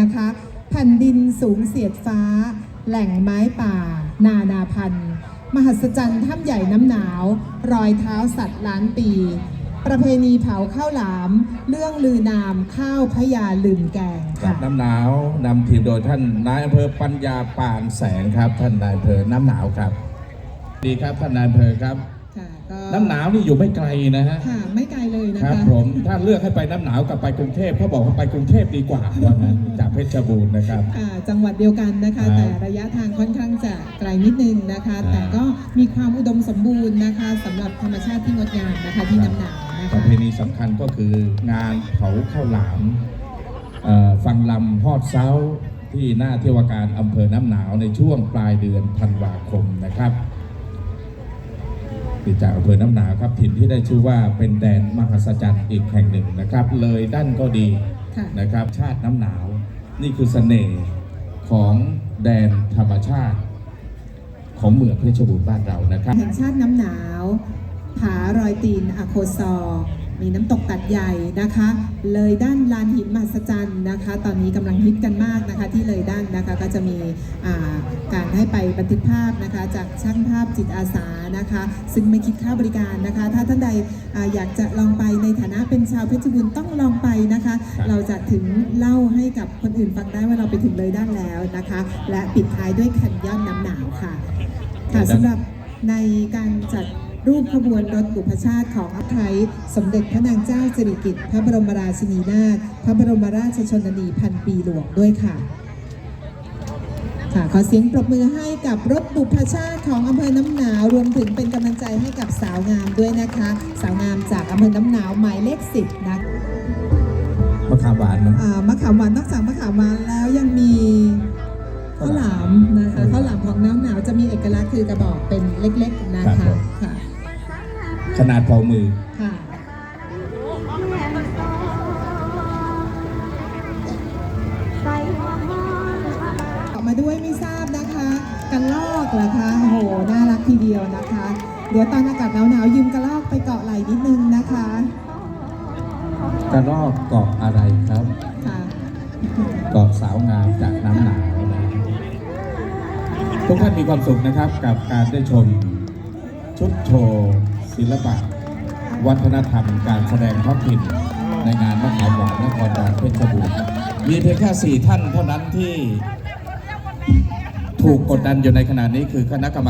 นะคะแผ่นดินสูงเสียดฟ้า แหล่งไม้ป่า นานาพันธุ์ มหัศจรรย์ถ้ำใหญ่น้ำหนาว รอยเท้าสัตว์ล้านปี ประเพณีเผาข้าวหลาม เรื่องลือนามข้าวพญาลืมแกงค่ะบน้ำหนาวนำทีมโดยท่านนายอำเภอปัญญาปานแสงครับ ท่านนายอำเภอน้ำหนาวครับ ดีครับท่านนายอำเภอครับ ค่ะก็น้ำหนาวนี่อยู่ไม่ไกลนะฮะค่ะไม่ไกลเลยนะคคะ รับผมถ้าเลือกให้ไปน้ำหนาวกับไปกรุงเทพเขาบอกว่าไปกรุงเทพดีกว่าว่างั้นจากเพชรบูรณ์นะครับค่ะจังหวัดเดียวกันนะคะครับแต่ระยะทางค่อนข้างจะไกลนิดนึงนะคะ ครับ แต่ก็มีความอุดมสมบูรณ์นะคะสำหรับธรรมชาติที่งดงามนะคะที่น้ำหนาวนะประคะเพณีสำคัญก็คืองานเผาข้าวหลามเอ่อฟังลำฮอดเซาที่หน้าเทวการอำเภอน้ำหนาวในช่วงปลายเดือนธันวาคมนะครับ ติดจากอำเภอน้ำหนาวครับถิ่นที่ได้ชื่อว่าเป็นแดนมหัศจรรย์อีกแห่งหนึ่งนะครับ เลยด้านก็ดีนะครับ ชาติน้ำหนาว นี่คือเสน่ห์ของแดนธรรมชาติ ของเมืองเพชรบูรณ์บ้านเรานะครับแห่งชาติน้ำหนาว ผารอยตีนอโคซอร์ มีน้ำตกตัดใหญ่นะคะ เลยด้านลานหินมหัศจรรย์นะคะ ตอนนี้กำลังฮิตกันมากนะคะ ที่เลยด้านนะคะก็จะมีอ่าการให้ไปบันทึกภาพนะคะ จากช่างภาพจิตอาสานะคะ ซึ่งไม่คิดค่าบริการนะคะ ถ้าท่านใดอาอยากจะลองไปในฐานะเป็นชาวเพชรบูรณ์ต้องลองไปนะคะครับเราจะถึงเล่าให้กับคนอื่นฟังได้ว่าเราไปถึงเลยด้านแล้วนะคะ และปิดท้ายด้วยแคนยอนน้ำหนาวค่ะค่ะสำหรับในการจัด รูปขบวนรถบุพชาติของอัไทยสมเด็จพระนางเจ้าสิริกิติ์พระบรมราชินีนาถพระบรมราชชนนีพันปีหลวงด้วยค่ะ ค่ะขอเสียงปรบมือให้กับรถบุพชาติของอำเภอน้ำหนาวรวมถึงเป็นกำลังใจให้กับสาวงามด้วยนะคะ สาวงามจากอำเภอน้ำหนาวหมายเลขสิบนะมะขามหวานนะอ่ามะขามหวานนอกจากมะขามหวานแล้วยังมีข้าวหลามนะคะข้าวหลามของน้ำหนาวจะมีเอกลักษณ์คือกระบอกเป็นเล็ก ๆนะครัคะบผมค่ะ ขนาดพอมือค่ะออกมาด้วยไม่ทราบนะคะกันลอกเหรอคะโอ้โหน่ารักทีเดียวนะคะ เดี๋ยวตอนอากาศหนาวๆยืมกระลอกไปเกาะไหล่นิดนึงนะคะกระรอกเกาะอะไรครับค่ะเกาะสาวงามจากน้ำหนาวนะทุกท่านมีความสุขนะครับกับการได้ชมชุดโชว์ ศิลปะ วัฒนธรรม การแสดงท้องถิ่นในงานมะขามหวานนครบาลเพชรบูรณ์มีเพียงแค่สี่ท่านเท่านั้นที่ถูกกดดันอยู่ในขณะนี้คือคณะกรรม